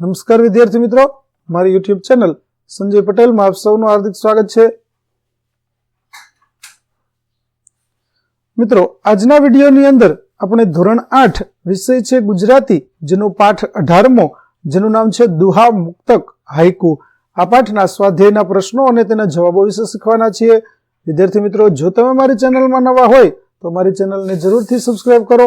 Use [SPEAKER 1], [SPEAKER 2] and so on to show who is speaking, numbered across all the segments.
[SPEAKER 1] નમસ્કાર વિદ્યાર્થી મિત્રો, મારી યુટ્યુબ ચેનલ સંજય પટેલમાં આપ સૌનું હાર્દિક સ્વાગત છે. મિત્રો, આજના વિડીયોની અંદર આપણે ધોરણ આઠ વિષય છે ગુજરાતી, જેનો પાઠ અઢારમો, જેનું નામ છે દુહા મુક્તક હાઈકુ આ પાઠના સ્વાધ્યાયના પ્રશ્નો અને તેના જવાબો વિશે શીખવાના છીએ. વિદ્યાર્થી મિત્રો, જો તમે મારી ચેનલમાં નવા હોય, તો મારી ચેનલને જરૂરથી સબસ્ક્રાઇબ કરો.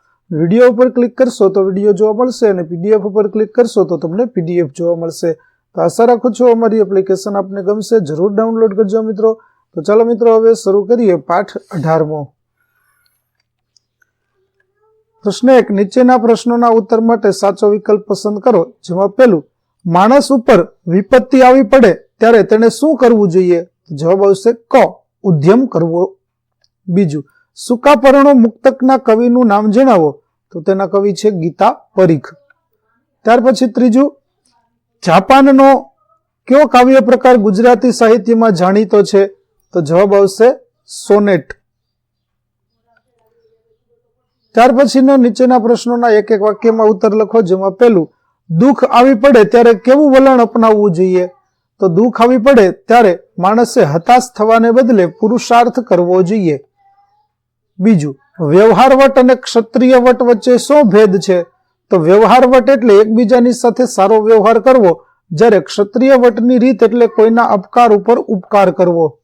[SPEAKER 1] વીડિયો ઉપર ક્લિક કરશો તો વીડિયો જોવા મળશે અને પીડીએફ ઉપર ક્લિક કરશો તો તમને પીડીએફ જોવા મળશે. તો આશા રાખું છું અમારી એપ્લિકેશન આપને ગમશે, જરૂર ડાઉનલોડ કરજો મિત્રો. તો ચાલો મિત્રો હવે શરૂ કરીએ પાઠ અઢારમો. પ્રશ્ન એક, નીચેના પ્રશ્નોના ઉત્તર માટે સાચો વિકલ્પ પસંદ કરો, જેમાં પહેલું, માણસ ઉપર વિપત્તિ આવી પડે ત્યારે તેને શું કરવું જોઈએ? જવાબ આવશે ક, ઉદ્યમ કરવો. બીજું સુકાપર્ણો મુક્તકના કવિનું નામ જણાવો. તો તેના કવિ છે ગીતા પરીખ. ત્યાર પછી ત્રીજું, જાપાનનો કયો કાવ્ય પ્રકાર ગુજરાતી સાહિત્યમાં જાણીતો છે? તો જવાબ આવશે સોનેટ. ત્યાર પછીના નીચેના પ્રશ્નોના એક એક વાક્યમાં ઉત્તર લખો, જેમાં પહેલું, દુઃખ આવી પડે ત્યારે કેવું વલણ અપનાવવું જોઈએ? તો દુઃખ આવી પડે ત્યારે માણસે હતાશ થવાને બદલે પુરુષાર્થ કરવો જોઈએ. બીજું, વ્યવહાર વટ અને ક્ષત્રિય વટ વચ્ચે શું ભેદ છે? તો વ્યવહાર વટ એટલે એકબીજાની સાથે સારો વ્યવહાર કરવો. જ્યારે ક્ષત્રિય વટની રીત એટલે કોઈના અપકાર ઉપર ઉપકાર કરવો.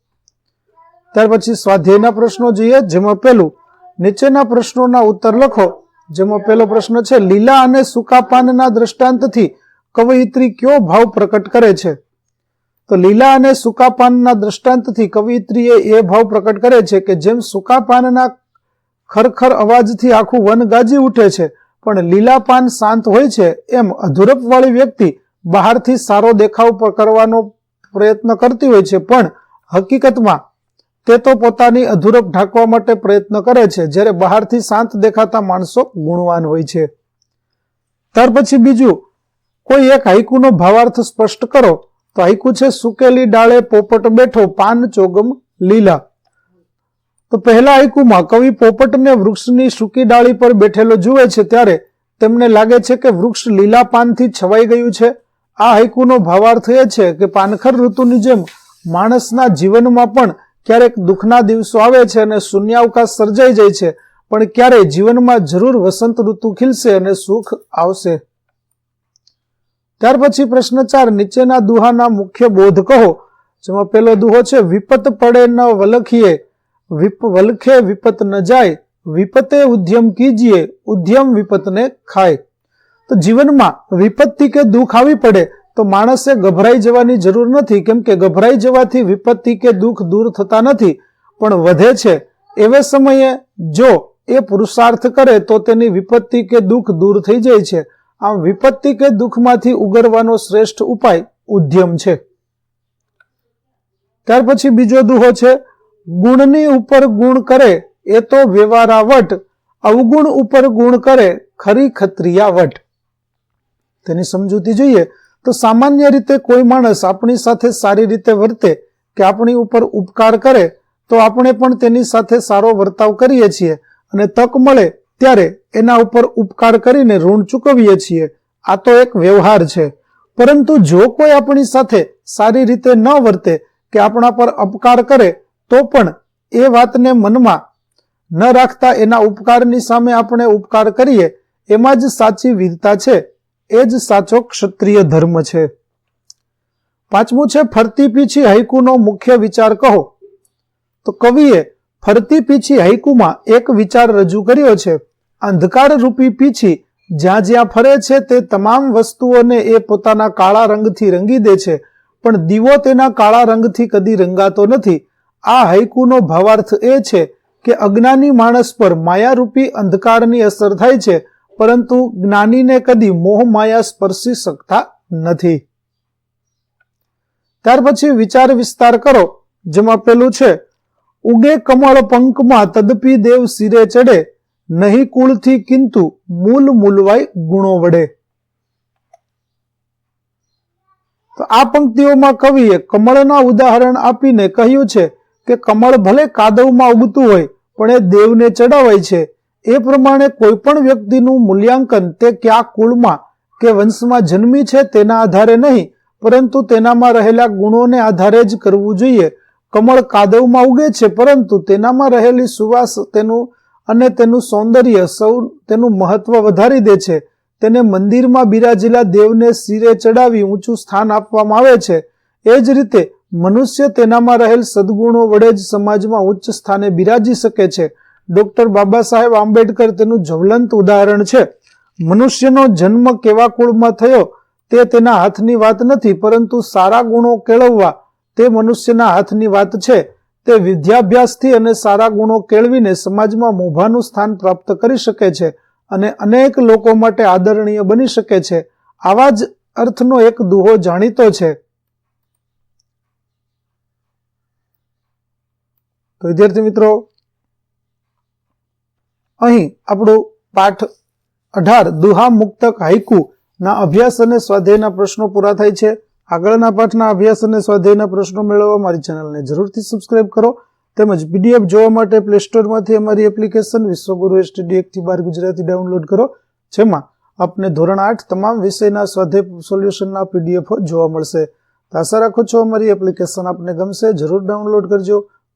[SPEAKER 1] ત્યાર પછી સ્વાધ્યાયના પ્રશ્નો જોઈએ, જેમાં પહેલું, નીચેના પ્રશ્નોના ઉત્તર લખો. જેમાં પહેલો પ્રશ્ન છે, લીલા અને સૂકા પાનના દ્રષ્ટાંતથી કવયિત્રી કયો ભાવ પ્રકટ કરે છે? તો લીલા અને સૂકા પાનના દ્રષ્ટાંતથી કવયિત્રીએ એ ભાવ પ્રકટ કરે છે કે જેમ સૂકા પાનના ખરખર અવાજથી આખું વન ગાજી ઉઠે છે, પણ લીલા પાન શાંત હોય છે એમ અધુરપવાળી વ્યક્તિ બહારથી સારો દેખાવ કરવાનો પ્રયત્ન કરતી હોય છે, પણ હકીકતમાં તે તો પોતાની અધુરપ ઢાંકવા માટે પ્રયત્ન કરે છે, જ્યારે બહારથી શાંત દેખાતા માણસો ગુણવાન હોય છે. ત્યાર પછી બીજું, કોઈ એક હાઈકુનો ભાવાર્થ સ્પષ્ટ કરો. તો હાઈકુ છે, સુકેલી ડાળે પોપટ બેઠો, પાન ચોગમ લીલા. તો પહેલા હાઈકુમાં કવિ પોપટને વૃક્ષની સૂકી ડાળી પર બેઠેલો જુએ છે ત્યારે તેમને લાગે છે કે વૃક્ષ લીલા પાનથી છવાઈ ગયું છે. આ હાઈકુનો ભાવાર્થ એ છે કે પાનખર ઋતુની જેમ માણસના જીવનમાં પણ ક્યારેક દુઃખના દિવસો આવે છે અને શૂન્યાવકાશ સર્જાઈ જાય છે, પણ ક્યારેય જીવનમાં જરૂર વસંત ઋતુ ખીલશે અને સુખ આવશે. ત્યાર પછી પ્રશ્ન ચાર, નીચેના દુહાના મુખ્ય બોધ કહો, જેમાં પહેલો દુહો છે, વિપત પડે ન વલખીએ વિપ વલખે વિપત ન જાય, વિપતે ઉદ્યમ કીજીએ, ઉદ્યમ વિપતને ખાય. તો જીવનમાં વિપત્તિ કે દુઃખ આવી પડે, તો માણસે ગભરાઈ જવાની જરૂર નથી, કેમ કે ગભરાઈ જવાથી વિપત્તિ કે દુઃખ દૂર થતા નથી, પણ વધે છે. એવે સમયે જો એ પુરુષાર્થ કરે, તો તેની વિપત્તિ કે દુઃખ દૂર થઈ જાય છે. આમ વિપત્તિ કે દુઃખમાંથી ઉગરવાનો શ્રેષ્ઠ ઉપાય ઉદ્યમ છે. ત્યાર પછી બીજો દુહો છે ગુણની ઉપર ગુણ કરે, એ તો વ્યવહારાવટ. અવગુણ ઉપર ગુણ કરે, ખરી ખત્રિયાવટ. તેની સમજૂતી જોઈએ તો સામાન્ય રીતે કોઈ માણસ આપણી સાથે સારી રીતે વર્તે કે આપણી ઉપર ઉપકાર કરે, તો આપણે પણ તેની સાથે સારો વર્તાવ કરીએ છીએ અને તક મળે ત્યારે એના ઉપર ઉપકાર કરીને ઋણ ચૂકવીએ છીએ. આ તો એક વ્યવહાર છે. પરંતુ જો કોઈ આપણી સાથે સારી રીતે ન વર્તે કે આપણા પર અપકાર કરે તો પણ એ વાતને મનમાં ન રાખતા એના ઉપકારની સામે આપણે ઉપકાર કરીએ, એમાં જ સાચી વીરતા છે. એ જ સાચો ક્ષત્રિય ધર્મ છે. પાંચમું છે, ફરતી પીછી હૈકુનો મુખ્ય વિચાર કહો. તો કવિએ ફરતી પીછી હૈકુમાં એક વિચાર રજૂ કર્યો છે. અંધકાર રૂપી પીછી જ્યાં જ્યાં ફરે છે તે તમામ વસ્તુઓને એ પોતાના કાળા રંગથી રંગી દે છે. પણ દીવો તેના કાળા રંગથી કદી રંગાતો નથી. આ હૈકુનો ભાવાર્થ એ છે કે અજ્ઞાની માણસ પર માયારૂપી અંધકારની અસર થાય છે, પરંતુ જ્ઞાનીને કદી મોહ માયા સ્પર્શી શકતા નથી. ત્યાર પછી વિચાર વિસ્તાર કરો, જેમાં પેલું છે, ઉગે કમળ પંકમાં તદપી દેવ સિરે ચડે, નહીં કુળથી કિંતુ મૂલ મૂલવાય ગુણો વડે. તો આ પંક્તિઓમાં કવિએ કમળના ઉદાહરણ આપીને કહ્યું છે કે કમળ ભલે કાદવમાં ઉગતું હોય, પણ એ દેવને ચડાવાય છે. એ પ્રમાણે કોઈ પણ વ્યક્તિનું મૂલ્યાંકન તે કયા કુળમાં કે વંશમાં જન્મી છે તેના આધારે નહીં, પરંતુ તેનામાં રહેલા ગુણોને આધારે જ કરવું જોઈએ. કમળ કાદવમાં ઉગે છે, પરંતુ તેનામાં રહેલી સુવાસ, તેનું અને તેનું સૌંદર્ય સૌ, તેનું મહત્વ વધારી દે છે. તેને મંદિરમાં બિરાજેલા દેવને શિરે ચડાવી ઊંચું સ્થાન આપવામાં આવે છે. એ જ રીતે મનુષ્ય તેનામાં રહેલ સદગુણો વડે જ સમાજમાં ઉચ્ચ સ્થાને બિરાજી શકે છે. ડોક્ટર બાબા સાહેબ આંબેડકર તેનું જ્વલંત ઉદાહરણ છે. મનુષ્યનો જન્મ કેવા કુળમાં થયો તે તેના હાથની વાત નથી, પરંતુ સારા ગુણો કેળવવા તે મનુષ્યના હાથની વાત છે. તે વિદ્યાભ્યાસથી અને સારા ગુણો કેળવીને સમાજમાં મોભાનું સ્થાન પ્રાપ્ત કરી શકે છે અને અનેક લોકો માટે આદરણીય બની શકે છે. આવા જ અર્થનો એક દુહો જાણીતો છે. તો વિદ્યાર્થી મિત્રો, અહીં આપણું પાઠ અઢાર દુહા મુક્તક હાઈકુ ના અભ્યાસ અને સ્વાધ્યાયના પ્રશ્નો પૂરા થાય છે. આગળના પાઠના અભ્યાસ અને સ્વાધ્યાયના પ્રશ્નો મેળવવા મારી ચેનલને જરૂરથી સબસ્ક્રાઇબ કરો. તેમજ પીડીએફ જોવા માટે પ્લે સ્ટોરમાંથી અમારી એપ્લિકેશન વિશ્વગુરુ એસટીડી એકથી બાર ગુજરાતી ડાઉનલોડ કરો, જેમાં આપને ધોરણ આઠ તમામ વિષયના સ્વાધ્યાય સોલ્યુશનના પીડીએફ જોવા મળશે. આશા રાખું છું અમારી એપ્લિકેશન આપને ગમશે. જરૂર ડાઉનલોડ કરજો.